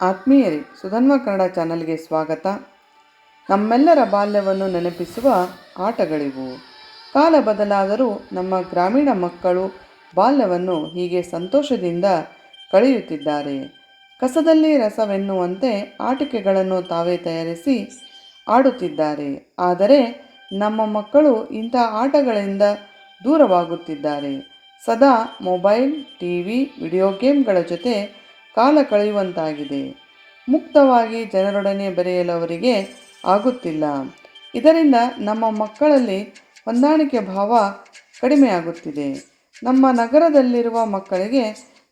ಆತ್ಮೀಯರೇ ಸುಧನ್ವ ಕನ್ನಡ ಚಾನಲ್ಗೆ ಸ್ವಾಗತ. ನಮ್ಮೆಲ್ಲರ ಬಾಲ್ಯವನ್ನು ನೆನಪಿಸುವ ಆಟಗಳಿವು. ಕಾಲ ಬದಲಾದರೂ ನಮ್ಮ ಗ್ರಾಮೀಣ ಮಕ್ಕಳು ಬಾಲ್ಯವನ್ನು ಹೀಗೆ ಸಂತೋಷದಿಂದ ಕಳೆಯುತ್ತಿದ್ದಾರೆ. ಕಸದಲ್ಲಿ ರಸವೆನ್ನುವಂತೆ ಆಟಿಕೆಗಳನ್ನು ತಾವೇ ತಯಾರಿಸಿ ಆಡುತ್ತಿದ್ದಾರೆ. ಆದರೆ ನಮ್ಮ ಮಕ್ಕಳು ಇಂಥ ಆಟಗಳಿಂದ ದೂರವಾಗುತ್ತಿದ್ದಾರೆ. ಸದಾ ಮೊಬೈಲ್ ಟಿ ವಿ ವಿಡಿಯೋ ಗೇಮ್ಗಳ ಜೊತೆ ಕಾಲ ಕಳೆಯುವಂತಾಗಿದೆ. ಮುಕ್ತವಾಗಿ ಜನರೊಡನೆ ಬೆರೆಯಲು ಅವರಿಗೆ ಆಗುತ್ತಿಲ್ಲ. ಇದರಿಂದ ನಮ್ಮ ಮಕ್ಕಳಲ್ಲಿ ಹೊಂದಾಣಿಕೆ ಭಾವ ಕಡಿಮೆಯಾಗುತ್ತಿದೆ. ನಮ್ಮ ನಗರದಲ್ಲಿರುವ ಮಕ್ಕಳಿಗೆ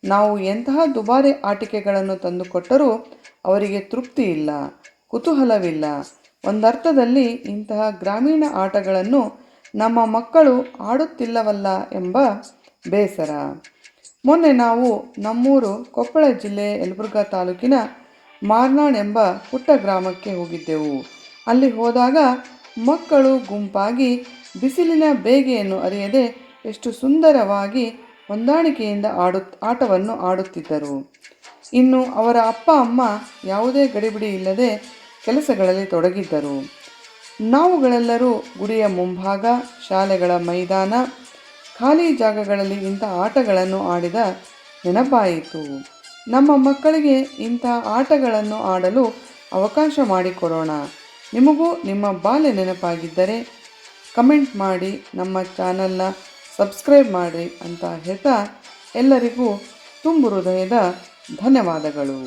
ನಾವು ಎಂತಹ ದುಬಾರಿ ಆಟಿಕೆಗಳನ್ನು ತಂದುಕೊಟ್ಟರೂ ಅವರಿಗೆ ತೃಪ್ತಿ ಇಲ್ಲ, ಕುತೂಹಲವಿಲ್ಲ. ಒಂದರ್ಥದಲ್ಲಿ ಇಂತಹ ಗ್ರಾಮೀಣ ಆಟಗಳನ್ನು ನಮ್ಮ ಮಕ್ಕಳು ಆಡುತ್ತಿಲ್ಲವಲ್ಲ ಎಂಬ ಬೇಸರ. ಮೊನ್ನೆ ನಾವು ನಮ್ಮೂರು ಕೊಪ್ಪಳ ಜಿಲ್ಲೆ ಯಲಬುರ್ಗಾ ತಾಲೂಕಿನ ಮಾರ್ನಾಡ್ ಎಂಬ ಪುಟ್ಟ ಗ್ರಾಮಕ್ಕೆ ಹೋಗಿದ್ದೆವು. ಅಲ್ಲಿ ಹೋದಾಗ ಮಕ್ಕಳು ಗುಂಪಾಗಿ ಬಿಸಿಲಿನ ಬೇಗೆಯನ್ನು ಅರಿಯದೆ ಎಷ್ಟು ಸುಂದರವಾಗಿ ಹೊಂದಾಣಿಕೆಯಿಂದ ಆಡು ಆಟವನ್ನು ಆಡುತ್ತಿದ್ದರು. ಇನ್ನು ಅವರ ಅಪ್ಪ, ಅಮ್ಮ ಯಾವುದೇ ಗಡಿಬಿಡಿ ಇಲ್ಲದೆ ಕೆಲಸಗಳಲ್ಲಿ ತೊಡಗಿದ್ದರು. ನಾವುಗಳೆಲ್ಲರೂ ಗುಡಿಯ ಮುಂಭಾಗ, ಶಾಲೆಗಳ ಮೈದಾನ ಖಾಲಿ ಜಾಗಗಳಲ್ಲಿ ಇಂಥ ಆಟಗಳನ್ನು ಆಡಿದ ನೆನಪಾಯಿತು. ನಮ್ಮ ಮಕ್ಕಳಿಗೆ ಇಂಥ ಆಟಗಳನ್ನು ಆಡಲು ಅವಕಾಶ ಮಾಡಿಕೊಡೋಣ. ನಿಮಗೂ ನಿಮ್ಮ ಬಾಲ್ಯ ನೆನಪಾಗಿದ್ದರೆ ಕಮೆಂಟ್ ಮಾಡಿ, ನಮ್ಮ ಚಾನಲ್ನ ಸಬ್ಸ್ಕ್ರೈಬ್ ಮಾಡಿ ಅಂತ ಹೇಳ್ತಾ ಎಲ್ಲರಿಗೂ ತುಂಬು ಹೃದಯದ ಧನ್ಯವಾದಗಳು.